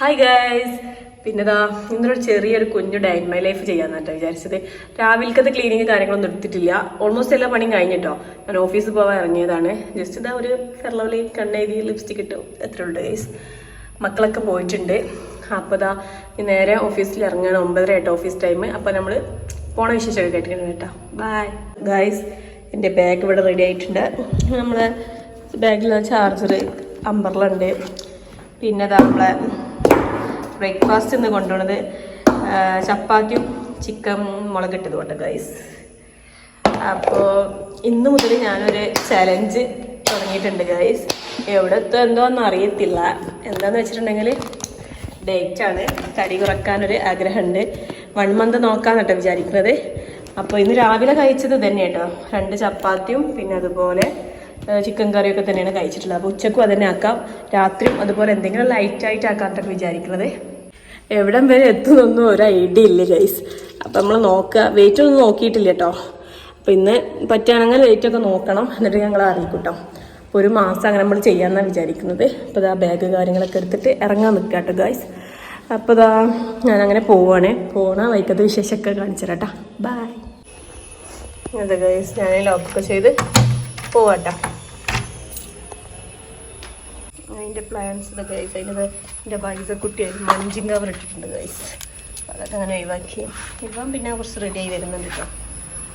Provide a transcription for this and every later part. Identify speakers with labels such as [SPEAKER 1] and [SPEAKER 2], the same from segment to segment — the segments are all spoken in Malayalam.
[SPEAKER 1] ഹായ് ഗൈസ് പിന്നെതാ ഇന്നൊരു ചെറിയൊരു കുഞ്ഞു ഡേ ഇൻ മൈ ലൈഫ് ചെയ്യാന്നാട്ടോ വിചാരിച്ചത്. രാവിലത്തെ ക്ലീനിങ് കാര്യങ്ങളൊന്നും എടുത്തിട്ടില്ല. ഓൾമോസ്റ്റ് എല്ലാ പണിയും കഴിഞ്ഞിട്ടോ? ഞാൻ ഓഫീസിൽ പോകാൻ ഇറങ്ങിയതാണ്. ജസ്റ്റ് ഇതാ ഒരു ഫെർലവലി കണ്ണെഴുതി ലിപ്സ്റ്റിക് ഇട്ടു. എത്ര ഉണ്ട് ഗൈസ് മക്കളൊക്കെ പോയിട്ടുണ്ട്. അപ്പോൾ ഇതാ നേരെ ഓഫീസിൽ ഇറങ്ങുകയാണ് ഒമ്പതര ആയിട്ട് ഓഫീസ് ടൈം അപ്പോൾ നമ്മൾ പോണ വിശേഷമൊക്കെ കേട്ടിട്ടുണ്ട് കേട്ടോ. ബൈ ഗൈസ് എന്റെ ബാഗ് ഇവിടെ റെഡി ആയിട്ടുണ്ട്. നമ്മളെ ബാഗിൽ ചാർജർ അമ്പർലുണ്ട് പിന്നെ നമ്മളെ ബ്രേക്ക്ഫാസ്റ്റ് ഇന്ന് കൊണ്ടുപോണത് ചപ്പാത്തിയും ചിക്കൻ മുളകിട്ടത് കൊണ്ട് ഗൈസ് അപ്പോൾ ഇന്ന് മുതൽ ഞാനൊരു ചലഞ്ച് തുടങ്ങിയിട്ടുണ്ട് ഗൈസ് എവിടെ എന്തോ എന്തോന്നും അറിയത്തില്ല. എന്താന്ന് വെച്ചിട്ടുണ്ടെങ്കിൽ ഡേറ്റാണ് തടി കുറക്കാനൊരു ആഗ്രഹമുണ്ട്. വൺ മന്ത് നോക്കാന്ന് കേട്ടോ വിചാരിക്കുന്നത്. അപ്പോൾ ഇന്ന് രാവിലെ കഴിച്ചത് തന്നെ കേട്ടോ രണ്ട് ചപ്പാത്തിയും പിന്നെ അതുപോലെ ചിക്കൻ കറിയൊക്കെ തന്നെയാണ് കഴിച്ചിട്ടുള്ളത്. അപ്പോൾ ഉച്ചക്കും അതന്നെ ആക്കാം. രാത്രിയും അതുപോലെ എന്തെങ്കിലും ലൈറ്റ് ആയിട്ട് ആക്കാത്തൊക്കെ വിചാരിക്കുന്നത് എവിടം വരെ എത്തുന്നൊന്നും ഒരു ഐഡിയ ഇല്ല ഗൈസ് അപ്പം നമ്മൾ നോക്കുക വെയിറ്റ് ഒന്നും നോക്കിയിട്ടില്ല കേട്ടോ. അപ്പം ഇന്ന് പറ്റുകയാണെങ്കിൽ വെയിറ്റൊക്കെ നോക്കണം. എന്നിട്ട് ഞങ്ങൾ അറിയിക്കൂട്ടോ. കേട്ടോ അപ്പോൾ ഒരു മാസം അങ്ങനെ നമ്മൾ ചെയ്യാമെന്നാണ് വിചാരിക്കുന്നത്. അപ്പോൾ ഇതാ ബാഗ് കാര്യങ്ങളൊക്കെ എടുത്തിട്ട് ഇറങ്ങാൻ നിൽക്കുക കേട്ടോ ഗൈസ് അപ്പോൾ ഇതാ ഞാനങ്ങനെ പോവാണ്. പോണ വൈക്കത്തെ വിശേഷമൊക്കെ കാണിച്ചു കേട്ടോ. ബായ് അതെ ഗൈസ് ഞാൻ ലോക്കൊക്കെ ചെയ്ത് പോവാട്ടോ. അതിന്റെ പ്ലാൻസ് ഇതൊക്കെ ഗൈസ് അതിന്റെ എന്റെ വൈസ കുട്ടി മഞ്ചിങ് കവർ ഇട്ടിട്ടുണ്ട് ഗൈസ് അതൊക്കെ അങ്ങനെ ഒഴിവാക്കി. ഇപ്പം പിന്നെ കുറച്ച് റെഡി ആയി വരുന്നുണ്ട് കേട്ടോ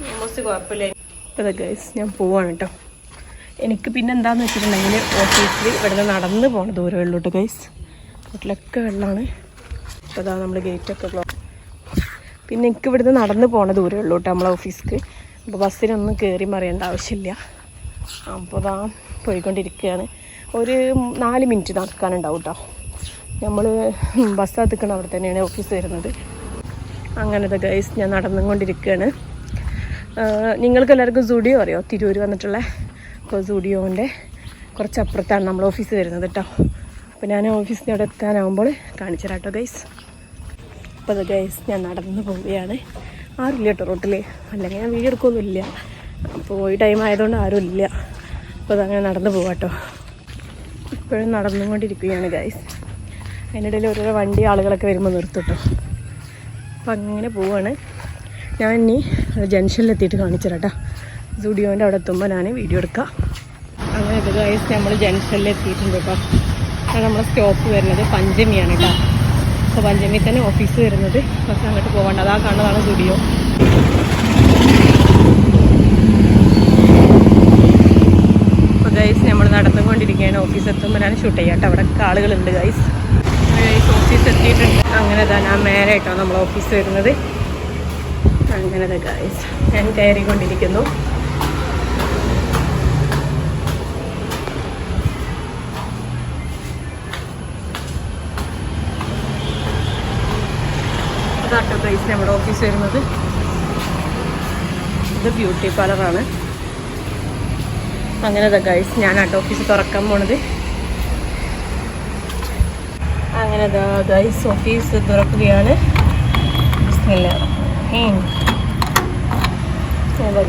[SPEAKER 1] ഓൾമോസ്റ്റ് കുഴപ്പമില്ല. അതെ ഗൈസ് ഞാൻ പോവാണ് കേട്ടോ എനിക്ക് പിന്നെ എന്താന്ന് വെച്ചിട്ടുണ്ടെങ്കിൽ ഓഫീസിൽ ഇവിടുന്ന് നടന്ന് പോകണം കേട്ടോ ഗൈസ് വീട്ടിലൊക്കെ വെള്ളമാണ് അപ്പോൾ അതാ നമ്മൾ ഗേറ്റൊക്കെ ഉള്ളത് പിന്നെ എനിക്ക് ഇവിടുന്ന് നടന്ന് പോണ ദൂരമേ നമ്മളെ ഓഫീസിക്ക് അപ്പോൾ ബസ്സിനൊന്നും കയറി മറിയേണ്ട ആവശ്യമില്ല. അപ്പോൾ അതാ പോയിക്കൊണ്ടിരിക്കുകയാണ് ഒരു നാല് മിനിറ്റ് നടക്കാനുണ്ടാവും കേട്ടോ നമ്മൾ ബസ് എത്തിക്കണം അവിടെ തന്നെയാണ് ഓഫീസ് വരുന്നത്. അങ്ങനത്തെ ഗൈസ് ഞാൻ നടന്നുകൊണ്ടിരിക്കുകയാണ് നിങ്ങൾക്ക് എല്ലാവർക്കും സുഡിയോ അറിയോ? തിരൂർ വന്നിട്ടുള്ള അപ്പോൾ സുഡിയോന്റെ കുറച്ചപ്പുറത്താണ് നമ്മൾ ഓഫീസ് വരുന്നത് കേട്ടോ അപ്പോൾ ഞാൻ ഓഫീസിന്റെ അവിടെ എത്താനാവുമ്പോൾ കാണിച്ചു തരാം കേട്ടോ ഗൈസ് അപ്പോൾ ഗൈസ് ഞാൻ നടന്നു പോവുകയാണ്. ആറില്ല കേട്ടോ റോട്ടിൽ അല്ലെങ്കിൽ ഞാൻ വീഡിയോ ഈ ടൈം ആയതുകൊണ്ട് ആരും ഇല്ല. അപ്പോൾ അതങ്ങനെ നടന്നു പോവാട്ടോ ഇപ്പോഴും നടന്നുകൊണ്ടിരിക്കുകയാണ് ഗൈസ് അതിനിടയിൽ ഓരോരോ വണ്ടി ആളുകളൊക്കെ വരുമ്പോൾ നിർത്തിട്ടോ അപ്പം അങ്ങനെ പോവാണ്. ഞാൻ ഇനി ജംഗ്ഷനിലെത്തിയിട്ട് കാണിച്ചു തരാം കേട്ടോ സ്റ്റുഡിയോന്റെ അവിടെ എത്തുമ്പോൾ ഞാൻ വീഡിയോ എടുക്കാം. അങ്ങനെ ഇത് ഗൈസ് നമ്മൾ ജംഗ്ഷനിൽ എത്തിയിട്ടുണ്ട് കേട്ടോ നമ്മൾ സ്റ്റോപ്പ് വരുന്നത്. പഞ്ചമിയാണ് കേട്ടോ അപ്പോൾ പഞ്ചമി തന്നെ ഓഫീസ് വരുന്നത്. പക്ഷെ അങ്ങോട്ട് പോകണ്ട അതാ കാണുന്നതാണ് സ്റ്റുഡിയോ ഗൈസ് നമ്മൾ നടന്നുകൊണ്ടിരിക്കുകയാണ്. ഓഫീസ് എത്തുമ്പോഴാണ് ഷൂട്ട് ചെയ്യാം കേട്ടോ. അവിടെ ആളുകളുണ്ട് ഗൈസ് ഗൈസ് ഓഫീസ് എത്തിയിട്ടുണ്ട്. അങ്ങനെ തന്നെ ആ മേലായിട്ടോ നമ്മൾ ഓഫീസ് വരുന്നത്. അങ്ങനെ ഗൈസ് ഞാൻ കയറിക്കൊണ്ടിരിക്കുന്നു. അതാട്ടോ ഗൈസ് നമ്മുടെ ഓഫീസ് വരുന്നത്. ഇത് ബ്യൂട്ടി പാർലറാണ് അങ്ങനെ ഗൈസ് ഞാൻ ആട്ടോ ഓഫീസ് തുറക്കാൻ പോണത്. അങ്ങനെ ഗൈസ് ഓഫീസ് തുറക്കുകയാണ്.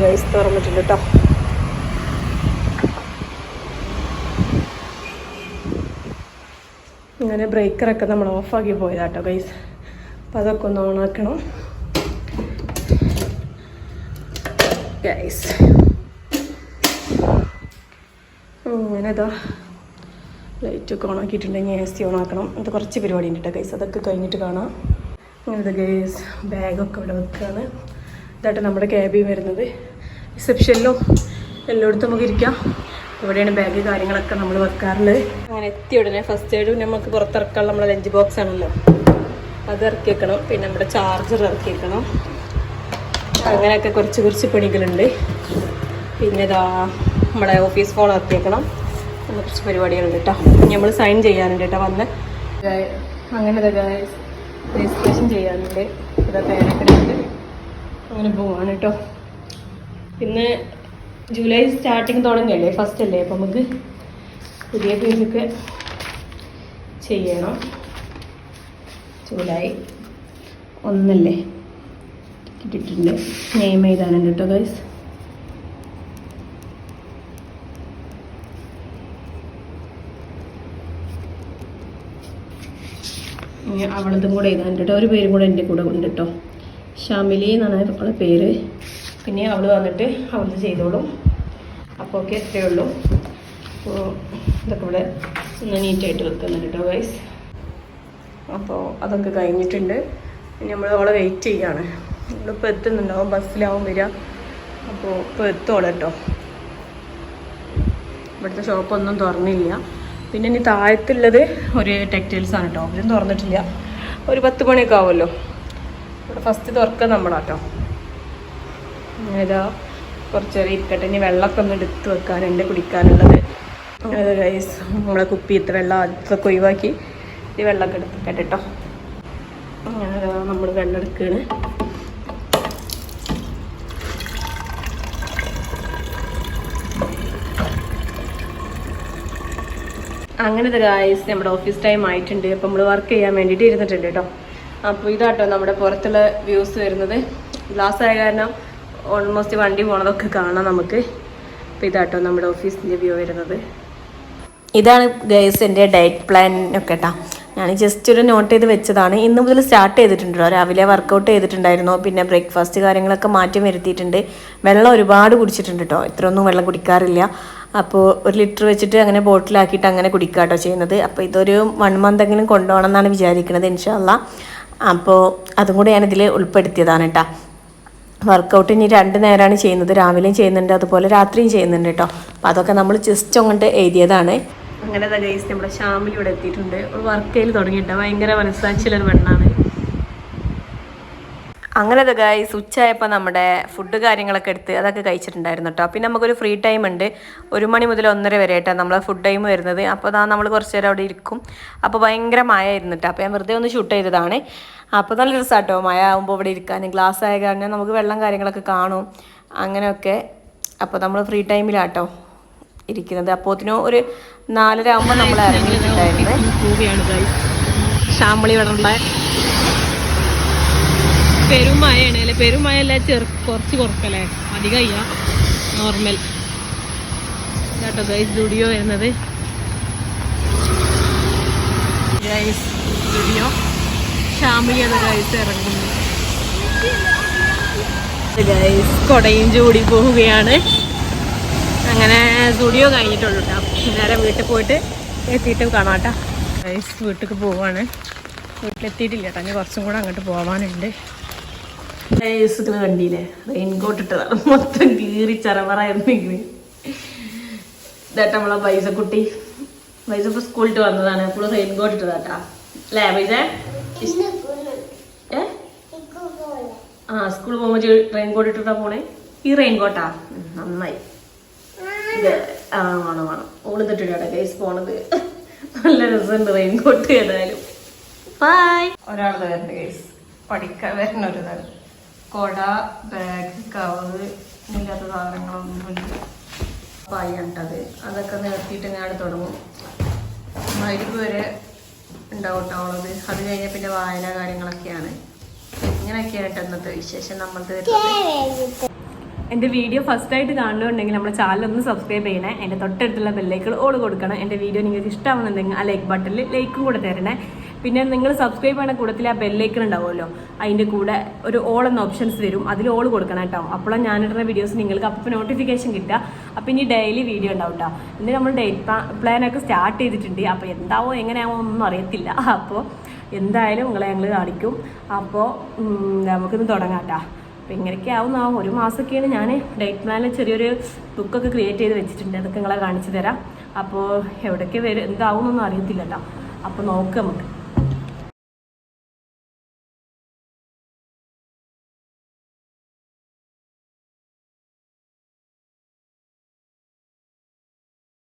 [SPEAKER 1] ഗൈസ് തുറന്നിട്ടുണ്ട് കേട്ടോ അങ്ങനെ ബ്രേക്കറൊക്കെ നമ്മൾ ഓഫാക്കി പോയതാട്ടോ ഗൈസ് അപ്പം അതൊക്കെ ഒന്ന് ഓണാക്കണം ഗൈസ് ഇതാ ലൈറ്റൊക്കെ ഓണാക്കിയിട്ടുണ്ടെങ്കിൽ എ സി ഓണാക്കണം അത് കുറച്ച് പരിപാടി ഉണ്ട് കേട്ടോ ഗൈസ് അതൊക്കെ കഴിഞ്ഞിട്ട് കാണാം. ഇങ്ങനത്തെ ഗൈസ് ബാഗൊക്കെ ഇവിടെ വെക്കുകയാണ് ഇതായിട്ട് നമ്മുടെ ക്യാബിൽ വരുന്നത്. റിസപ്ഷനിലും എല്ലായിടത്തും നമുക്ക് ഇരിക്കാം. ഇവിടെയാണ് ബാഗ് കാര്യങ്ങളൊക്കെ നമ്മൾ വെക്കാറുള്ളത്. അങ്ങനെ എത്തിയ ഉടനെ ഫസ്റ്റ് എയ്ഡ് നമുക്ക് പുറത്തിറക്കാനുള്ള നമ്മളെ ലഞ്ച് ബോക്സ് ആണല്ലോ. അത് ഇറക്കി വെക്കണം പിന്നെ നമ്മുടെ ചാർജർ ഇറക്കി വെക്കണം അങ്ങനെയൊക്കെ കുറച്ച് കുറച്ച് പണികളുണ്ട്. പിന്നെ ഇതാ നമ്മുടെ ഓഫീസ് ഫോൺ ഇറക്കി വെക്കണം അങ്ങനെ കുറച്ച് പരിപാടികളുണ്ട് കേട്ടോ നമ്മൾ സൈൻ ചെയ്യാനുണ്ട് കേട്ടോ വന്ന്. അങ്ങനെ രജിസ്ട്രേഷൻ ചെയ്യാനുണ്ട്. ഇതാ പേരൊക്കെ അങ്ങനെ പോവാണ് കേട്ടോ പിന്നെ ജൂലൈ സ്റ്റാർട്ടിങ് തുടങ്ങിയല്ലേ ഫസ്റ്റ് അല്ലേ? അപ്പം നമുക്ക് പുതിയ പേജൊക്കെ ചെയ്യണം. ജൂലൈ ഒന്നല്ലേ? കിട്ടിയിട്ടുണ്ട്. നെയിം എഴുതാനുണ്ട് കേട്ടോ ഗൈസ് ഇനി അവളതും കൂടെ എഴുതാൻ കേട്ടോ ഒരു പേരും കൂടെ എന്റെ കൂടെ ഉണ്ട് കേട്ടോ ഷാമിലി എന്നാണ് അവളെ പേര്. പിന്നെ അവൾ വന്നിട്ട് അവളത് ചെയ്തോളും. അപ്പോൾ ഒക്കെ എത്രയേ ഉള്ളൂ. അപ്പോൾ ഇതൊക്കെ ഇവിടെ നീറ്റായിട്ട് വെക്കുന്നുണ്ട് കേട്ടോ ഗൈസ് അപ്പോൾ അതൊക്കെ കഴിഞ്ഞിട്ടുണ്ട്. നമ്മൾ അവളെ വെയിറ്റ് ചെയ്യാണ്. നമ്മളിപ്പോൾ എത്തുന്നുണ്ടാവും ബസ്സിലാവും വരിക. അപ്പോൾ ഇപ്പോൾ എത്തോളെ കേട്ടോ ഇവിടുത്തെ ഷോപ്പൊന്നും തുറന്നില്ല. പിന്നെ ഇനി താഴത്തുള്ളത് ഒരു ടെക്സ്റ്റൈൽസ് ആണ് കേട്ടോ അവരും തുറന്നിട്ടില്ല. ഒരു പത്ത് മണിയൊക്കെ ആവുമല്ലോ. ഇവിടെ ഫസ്റ്റ് തുറക്കുക നമ്മളാട്ടോ ഇതാ കുറച്ച് നേരം ഇരിക്കട്ടെ. ഇനി വെള്ളമൊക്കെ ഒന്ന് എടുത്ത് വെക്കാൻ എന്റെ കുടിക്കാനുള്ളത്. അത് ഗൈസ് നമ്മളെ കുപ്പിയത്തെ വെള്ളം അതൊക്കെ ഒഴിവാക്കി. ഈ വെള്ളമൊക്കെ എടുത്തിട്ടെ കേട്ടോ അങ്ങനെ നമ്മൾ വെള്ളം എടുക്കുകയാണ്. അങ്ങനത്തെ ഗായ്സ് നമ്മുടെ ഓഫീസ് ടൈം ആയിട്ടുണ്ട്. അപ്പം നമ്മൾ വർക്ക് ചെയ്യാൻ വേണ്ടിയിട്ട് ഇരുന്നിട്ടുണ്ട് കേട്ടോ അപ്പോൾ ഇതാട്ടോ നമ്മുടെ പുറത്തുള്ള വ്യൂസ് വരുന്നത്. ഗ്ലാസ് ആയ കാരണം ഓൾമോസ്റ്റ് വണ്ടി പോണതൊക്കെ കാണാം നമുക്ക്. അപ്പോൾ ഇതാട്ടോ നമ്മുടെ ഓഫീസിന്റെ വ്യൂ വരുന്നത്. ഇതാണ് ഗൈസ് എന്റെ ഡയറ്റ് പ്ലാൻ ഒക്കെ കേട്ടോ ഞാൻ ജസ്റ്റ് ഒരു നോട്ട് ചെയ്ത് വെച്ചതാണ്. ഇന്ന് മുതൽ സ്റ്റാർട്ട് ചെയ്തിട്ടുണ്ടല്ലോ രാവിലെ വർക്കൗട്ട് ചെയ്തിട്ടുണ്ടായിരുന്നു. പിന്നെ ബ്രേക്ക്ഫാസ്റ്റ് കാര്യങ്ങളൊക്കെ മാറ്റി വരുത്തിയിട്ടുണ്ട്. വെള്ളം ഒരുപാട് കുടിച്ചിട്ടുണ്ട് കേട്ടോ ഇത്രയൊന്നും വെള്ളം കുടിക്കാറില്ല. അപ്പോൾ ഒരു ലിറ്റർ വെച്ചിട്ട് അങ്ങനെ ബോട്ടിലാക്കിയിട്ട് അങ്ങനെ കുടിക്കാട്ടോ ചെയ്യുന്നത്. അപ്പോൾ ഇതൊരു വൺ മന്ത് എങ്കിലും കൊണ്ടുപോകണം എന്നാണ് വിചാരിക്കുന്നത് ഇൻഷാല്ല അപ്പോൾ അതും കൂടെ ഞാനിതിൽ ഉൾപ്പെടുത്തിയതാണ് കേട്ടോ വർക്കൗട്ട് ഇനി രണ്ട് നേരമാണ് ചെയ്യുന്നത്. രാവിലെയും ചെയ്യുന്നുണ്ട് അതുപോലെ രാത്രിയും ചെയ്യുന്നുണ്ട് കേട്ടോ അപ്പോൾ അതൊക്കെ നമ്മൾ ജസ്റ്റ് അങ്ങോട്ട് എഴുതിയതാണ്. അങ്ങനെ തന്നെ നമ്മുടെ ഇവിടെ എത്തിയിട്ടുണ്ട്. വർക്ക് ചെയ്ത് തുടങ്ങിയിട്ടുണ്ട്. ഭയങ്കര മനസ്സാച്ചിലൊരു പെണ്ണാണ്. അങ്ങനത്തെ ഗൈസ് ഉച്ചയായപ്പോൾ നമ്മുടെ ഫുഡ് കാര്യങ്ങളൊക്കെ എടുത്ത് അതൊക്കെ കഴിച്ചിട്ടുണ്ടായിരുന്നു കേട്ടോ പിന്നെ നമുക്കൊരു ഫ്രീ ടൈം ഉണ്ട്. ഒരു മണി മുതൽ ഒന്നര വരെ കേട്ടോ നമ്മളെ ഫുഡ് ടൈം വരുന്നത്. അപ്പോൾ അതാ നമ്മൾ കുറച്ച് നേരം അവിടെ ഇരിക്കും. അപ്പോൾ ഭയങ്കര മഴ ആയിരുന്നു കേട്ടോ അപ്പോൾ ഞാൻ വെറുതെ ഒന്ന് ഷൂട്ട് ചെയ്തതാണ്. അപ്പോൾ നല്ല രസമാട്ടോ മഴ ആകുമ്പോൾ ഇവിടെ ഇരിക്കാൻ ഗ്ലാസ് ആയ കാരണം നമുക്ക് വെള്ളം കാര്യങ്ങളൊക്കെ കാണും. അങ്ങനെയൊക്കെ. അപ്പോൾ നമ്മൾ ഫ്രീ ടൈമിലാട്ടോ ഇരിക്കുന്നത്. അപ്പോത്തിനും ഒരു നാലര ആകുമ്പോൾ നമ്മൾ
[SPEAKER 2] ഇറങ്ങിയിട്ടുണ്ടായിരുന്നു. ഷാമ്പളി വെള്ള പെരുമഴയാണ് അല്ലെ? പെരുമയ അല്ല ചെറു കുറച്ച് കുറക്കല്ലേ? അധികയ്യ നോർമൽ കേട്ടോ ഗൈസ് സ്റ്റുഡിയോ വരുന്നത്. ഗൈസ് സ്റ്റുഡിയോ എന്ന ഗൈസ് ഇറങ്ങുന്നു. ഗൈസ് കൊടയും ചൂടി പോവുകയാണ്. അങ്ങനെ സ്റ്റുഡിയോ കഴിഞ്ഞിട്ടുള്ളൂ കേട്ടോ നേരെ വീട്ടിൽ പോയിട്ട് എത്തിയിട്ട് കാണാം കേട്ടോ ഗൈസ് വീട്ടിലേക്ക് പോവാണ്. വീട്ടിലെത്തിയിട്ടില്ല കേട്ടോ ഇനി കുറച്ചും കൂടെ അങ്ങോട്ട് പോവാനുണ്ട്.
[SPEAKER 1] ഇതിന് കണ്ടില്ലേ റെയിൻകോട്ട് ഇട്ടതാണ് മൊത്തം കീറി ചറവറായിരുന്നെങ്കിൽ ഇതാട്ട നമ്മളെ പൈസ കുട്ടി പൈസ ഇപ്പൊ സ്കൂളിട്ട് വന്നതാണ്. അപ്പോൾ റെയിൻകോട്ട് ഇട്ടതാട്ടാ അല്ലേ പൈസ ആ സ്കൂളിൽ പോകുമ്പോൾ റെയിൻകോട്ട് ഇട്ടിട്ടാ പോണേ? ഈ റെയിൻകോട്ടാ? നന്നായി. ഇത് ആ വേണം വേണം. ഓൾ ഇട്ടിട്ടാ ഗൈസ് പോണത്. നല്ല രസമുണ്ട് റെയിൻകോട്ട് ഏതായാലും. ബൈ ഒരാളുടെ വരണ്ട ഗൈസ് പഠിക്കാൻ വരുന്ന ഒരു കൊട ബാഗ് കവറ് ഇല്ലാത്ത സാധനങ്ങളൊന്നുമില്ല പായണ്ടത് അതൊക്കെ നിർത്തിയിട്ട് ഞാൻ തുടങ്ങും. മരുന്ന് വരെ ഉണ്ടാവും കേട്ടോ ഉള്ളത്. അത് കഴിഞ്ഞാൽ പിന്നെ വായന കാര്യങ്ങളൊക്കെയാണ്. ഇങ്ങനെയൊക്കെയായിട്ട് ഇന്നത്തെ വിശേഷം നമ്മളത് എന്റെ വീഡിയോ ഫസ്റ്റ് ആയിട്ട് കാണുന്നുണ്ടെങ്കിൽ നമ്മുടെ ചാനൽ ഒന്ന് സബ്സ്ക്രൈബ് ചെയ്യണേ. എന്റെ തൊട്ടടുത്തുള്ള ബെല്ലേക്കൾ ഓൾ കൊടുക്കണം. എന്റെ വീഡിയോ നിങ്ങൾക്ക് ഇഷ്ടമാവുന്നുണ്ടെങ്കിൽ ആ ലൈക്ക് ബട്ടണിൽ ലൈക്കും കൂടെ തരണേ. പിന്നെ നിങ്ങൾ സബ്സ്ക്രൈബ് ചെയ്യുന്ന കൂടത്തിൽ ആ ബെല്ലൈക്കൺ ഉണ്ടാവുമല്ലോ. അതിന്റെ കൂടെ ഒരു ഓൾ എന്ന ഓപ്ഷൻസ് വരും. അതിൽ ഓൾ കൊടുക്കണം കേട്ടോ. അപ്പോഴാണ് ഞാനിടുന്ന വീഡിയോസ് നിങ്ങൾക്ക് അപ്പോൾ നോട്ടിഫിക്കേഷൻ കിട്ടുക. അപ്പോൾ ഇനി ഡെയിലി വീഡിയോ ഉണ്ടാവും കേട്ടോ. ഇന്ന് നമ്മൾ ഡേറ്റ് പ്ലാനൊക്കെ സ്റ്റാർട്ട് ചെയ്തിട്ടുണ്ട്. അപ്പോൾ എന്താവോ എങ്ങനെയാവോ ഒന്നും അറിയത്തില്ല. അപ്പോൾ എന്തായാലും നിങ്ങളെ ഞങ്ങൾ കാണിക്കും. അപ്പോൾ നമുക്കിന്ന് തുടങ്ങാം കേട്ടോ. അപ്പോൾ ഇങ്ങനെയൊക്കെ ആവുന്ന ഒരു മാസമൊക്കെയാണ് ഞാൻ ഡേറ്റ് പ്ലാനിൽ ചെറിയൊരു ബുക്കൊക്കെ ക്രിയേറ്റ് ചെയ്ത് വെച്ചിട്ടുണ്ട്. അതൊക്കെ നിങ്ങളെ കാണിച്ചു തരാം. അപ്പോൾ എവിടേക്ക് വരും എന്താവും എന്നൊന്നും അറിയത്തില്ല അപ്പോൾ നോക്കാം നമുക്ക്.